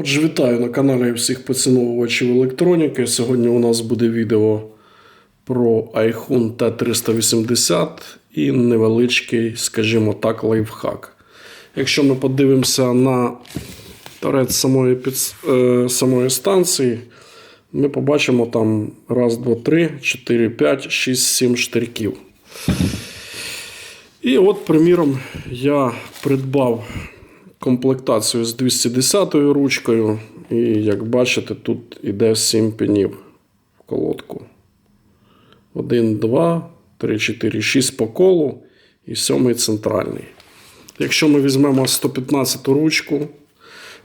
Отже, вітаю на каналі всіх поціновувачів електроніки. Сьогодні у нас буде відео про iHun T380 і невеличкий, скажімо так, лайфхак. Якщо ми подивимося на торець самої, під, е, самої станції, ми побачимо там раз, два, три, чотири, п'ять, шість, сім штирків. І от, приміром, я придбав комплектацію з 210 ручкою. І як бачите, тут іде 7 пенів в колодку. 1, 2, 3, 4, 6 по колу і 7 центральний. Якщо ми візьмемо 115 ручку,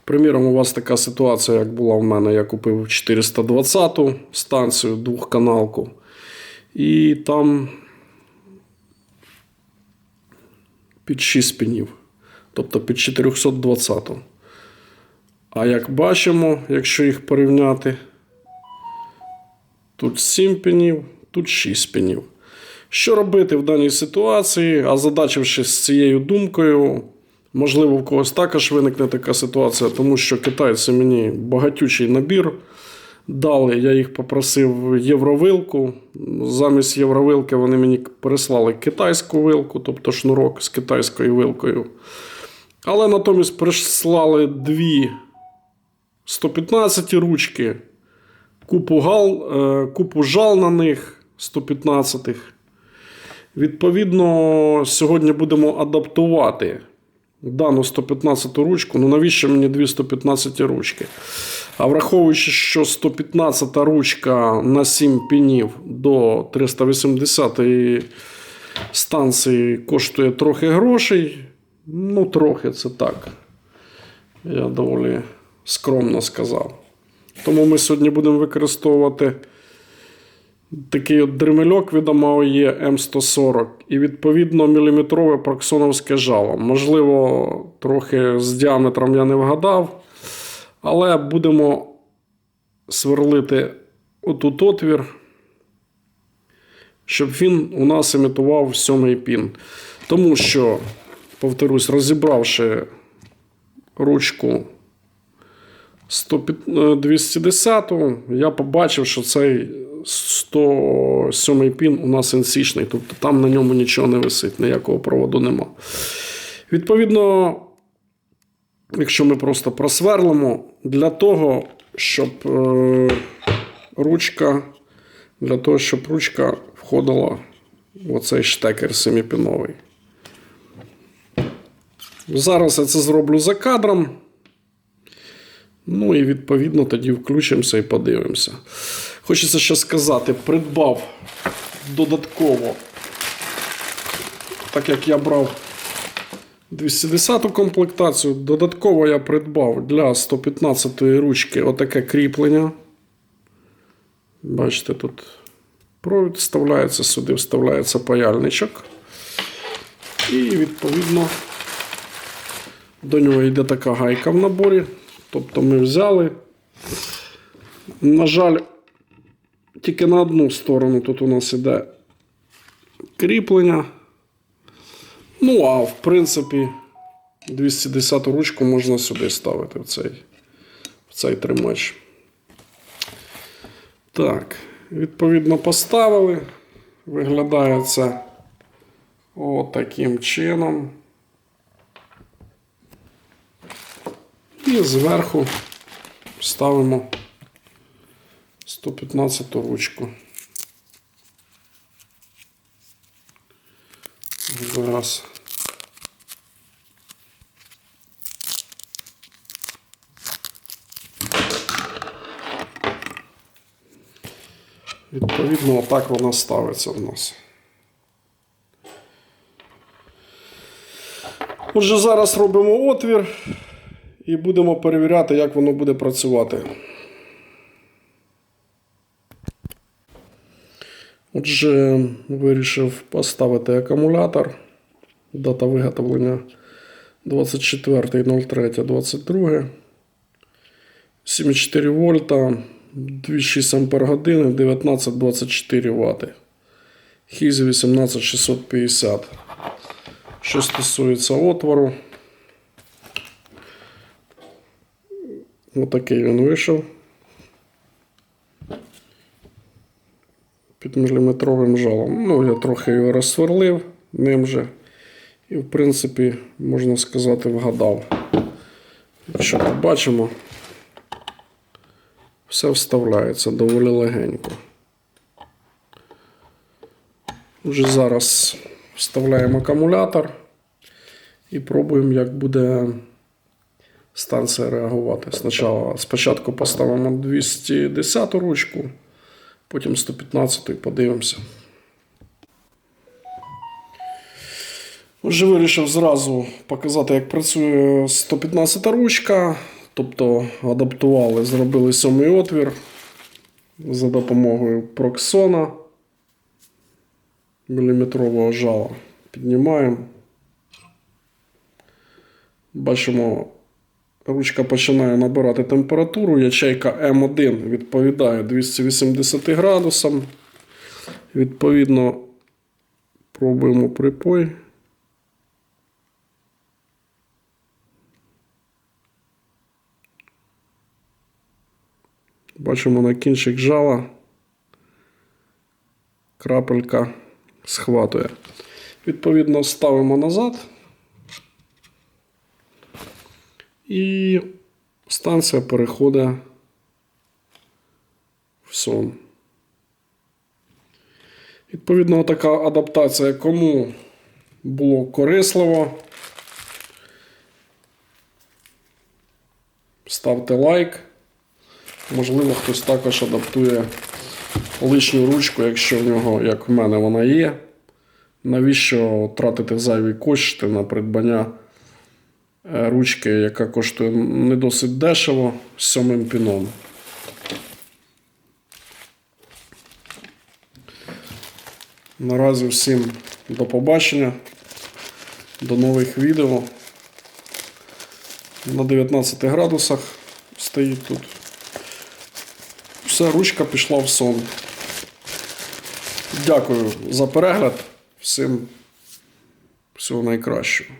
приміром, у вас така ситуація, як була в мене, я купив 420 станцію, двохканалку. І там під 6 пенів. Тобто під 420. А як бачимо, якщо їх порівняти, тут 7 пенів, тут 6 пенів. Що робити в даній ситуації? А задачившись з цією думкою, можливо, в когось також виникне така ситуація, тому що китайці мені багатючий набір дали. Я їх попросив євровилку. Замість євровилки вони мені переслали китайську вилку, тобто шнурок з китайською вилкою. Але натомість прислали дві 115 ручки, купу, гал, е, купу жал на них 115-х. Відповідно, сьогодні будемо адаптувати дану 115 ручку. Ну навіщо мені дві 115 ручки? А враховуючи, що 115 ручка на 7 пінів до 380 станції коштує трохи грошей. Ну, трохи це так. Я доволі скромно сказав. Тому ми сьогодні будемо використовувати такий от дремельок від AMAOE M140 і відповідно міліметрове проксоновське жало. Можливо, трохи з діаметром я не вгадав, але будемо сверлити отут отвір, щоб він у нас імітував сьомий пін. Тому що, повторюсь, розібравши ручку 210, я побачив, що цей 107 пін у нас інсічний, тобто там на ньому нічого не висить, ніякого проводу нема. Відповідно, якщо ми просто просверлимо, для того, щоб е, ручка, для того, щоб ручка входила в оцей штекер семипіновий. Зараз я це зроблю за кадром. Ну і відповідно тоді включимося і подивимося. Хочеться ще сказати, придбав додатково, так як я брав 210-ту комплектацію, додатково я придбав для 115-ї ручки отаке кріплення. Бачите, тут провід вставляється, сюди вставляється паяльничок. І відповідно до нього йде така гайка в наборі. Тобто ми взяли. На жаль, тільки на одну сторону тут у нас іде кріплення. Ну, а в принципі, 210 ручку можна сюди ставити в цей, в цей тримач. Так, відповідно, поставили. Виглядає це отаким чином. І зверху ставимо 115 ручку. Зараз. Відповідно, отак вона ставиться в нас. Отже, зараз робимо отвір. І будемо перевіряти, як воно буде працювати. Отже, вирішив поставити акумулятор. Дата виготовлення 24.03.22. 7,4 вольта, 2,6 ампер години, 19,24 Вт. Хіз 18650. Що стосується отвору. Отакий він вийшов. Під міліметровим жалом. Ну, я трохи його розсверлив ним же. І, в принципі, можна сказати, вгадав. Якщо побачимо, все вставляється доволі легенько. Вже зараз вставляємо акумулятор і пробуємо, як буде станція реагувати. Спочатку, спочатку поставимо 210 ручку, потім 115 і подивимося. Вже вирішив зразу показати, як працює 115 ручка. Тобто адаптували, зробили сьомий отвір за допомогою проксона міліметрового жала. Піднімаємо. Бачимо, ручка починає набирати температуру. Ячейка М1 відповідає 280 градусам. Відповідно, пробуємо припой. Бачимо на кінчик жала. Крапелька схватує. Відповідно, ставимо назад. І станція переходить в сон. Відповідно, така адаптація кому було корисливо. Ставте лайк. Можливо, хтось також адаптує лишню ручку, якщо в нього, як в мене, вона є. Навіщо тратити зайві кошти на придбання ручки, яка коштує не досить дешево з сьомим піном. Наразі всім до побачення, до нових відео. На 19 градусах стоїть тут. Все, ручка пішла в сон. Дякую за перегляд. Всім всього найкращого.